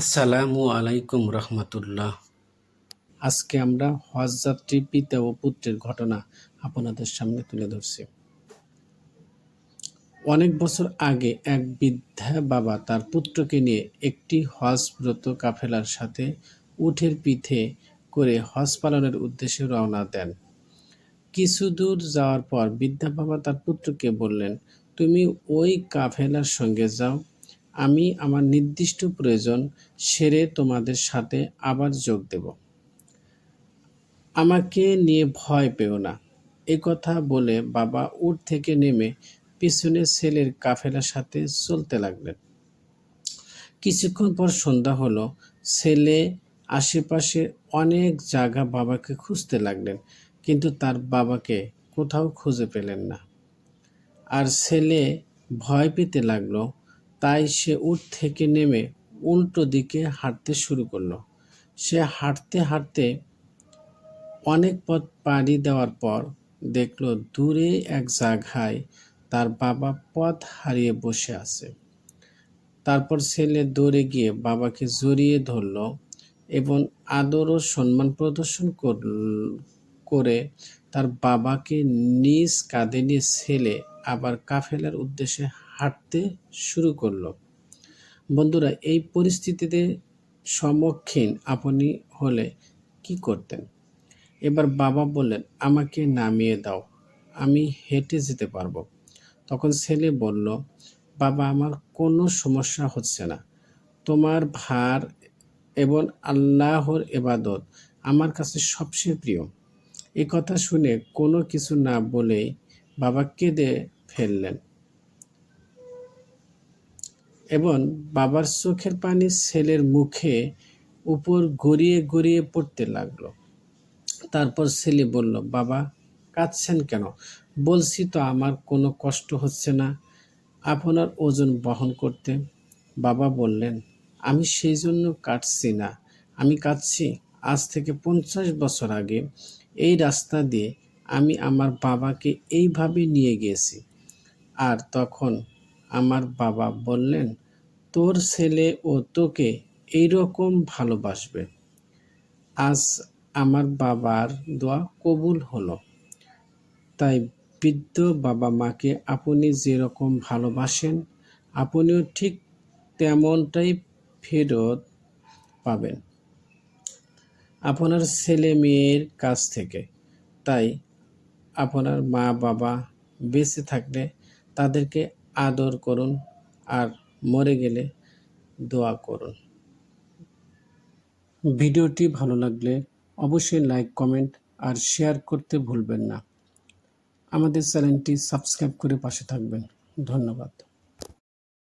আসসালামু আলাইকুম রহমতুল্লাহ। আজকে আমরা হজযাত্রী পিতা ও পুত্রের ঘটনা আপনাদের সামনে তুলে ধরছি। অনেক বছর আগে এক বৃদ্ধা বাবা তার পুত্রকে নিয়ে একটি হজ ব্রত কাফেলার সাথে উঠের পিঠে করে হজ পালনের উদ্দেশ্যে রওনা দেন। কিছু দূর যাওয়ার পর বৃদ্ধা বাবা তার পুত্রকে বললেন, তুমি ওই কাফেলার সঙ্গে যাও আমি আমার নির্দিষ্ট প্রয়োজন সেরে তোমাদের সাথে আবার যোগ দেব। আমাকে নিয়ে ভয় পেও না। এ কথা বলে বাবা উঠ থেকে নেমে পিছনে ছেলের কাফেলার সাথে চলতে লাগলেন। কিছুক্ষণ পর সন্ধ্যা হলো। ছেলে আশেপাশে অনেক জায়গা বাবাকে খুঁজতে লাগলেন, কিন্তু তার বাবাকে কোথাও খুঁজে পেলেন না। আর ছেলে ভয় পেতে লাগল তাই সে উঠ থেকে নেমে উল্টো দিকে হাঁটতে শুরু করল। সে হাঁটতে হাঁটতে অনেক পথ পাড়ি দেওয়ার পর দেখল দূরে এক জায়গায় তার বাবা পথ হারিয়ে বসে আছে। তারপর ছেলে দৌড়ে গিয়ে বাবাকে জড়িয়ে ধরল এবং আদর ও সম্মান প্রদর্শন করে তার বাবাকে নিজ কাঁধে নিয়ে ছেলে আবার কাফেলার উদ্দেশ্যে হাঁটতে শুরু করল। বন্ধুরা, এই পরিস্থিতিতে সম্মুখীন আপনি হলে কি করতেন? এবার বাবা বললেন, আমাকে নামিয়ে দাও, আমি হেঁটে যেতে পারব। তখন ছেলে বলল, বাবা, আমার কোনো সমস্যা হচ্ছে না। তোমার ভার এবং আল্লাহর এবাদত আমার কাছে সবচেয়ে প্রিয়। এ কথা শুনে কোনো কিছু না বলেই বাবা কেঁদে ফেললেন। এবং বাবার চোখের পানি ছেলের মুখে উপর গড়িয়ে গড়িয়ে পড়তে লাগল। তারপর ছেলে বলল, বাবা, কাঁদছেন কেন? বলছি তো আমার কোনো কষ্ট হচ্ছে না। আপনার ওজন বহন করতে। বাবা বললেন, আমি সেই জন্য কাটছি না। আমি কাটছি আজ থেকে পঞ্চাশ বছর আগে এই রাস্তা দিয়ে আমি আমার বাবাকে এইভাবে নিয়ে গিয়েছি। আর তখন আমার বাবা বললেন তোর ছেলে ও তোকে এইরকম ভালোবাসবে। আজ আমার বাবার দোয়া কবুল হলো। তাই বৃদ্ধ বাবা মাকে আপনি যেরকম ভালোবাসেন, আপনিও ঠিক তেমনটাই ফেরত পাবেন। আপনার ছেলে মেয়ের কাছ থেকে। তাই আপনার মা বাবা বেঁচে থাকলে তাদেরকে আদর করুন আর মরে গেলে দোয়া করুন। ভিডিওটি ভালো লাগলে অবশ্যই লাইক, কমেন্ট আর শেয়ার করতে ভুলবেন না। আমাদের চ্যানেলটি সাবস্ক্রাইব করে পাশে থাকবেন। ধন্যবাদ।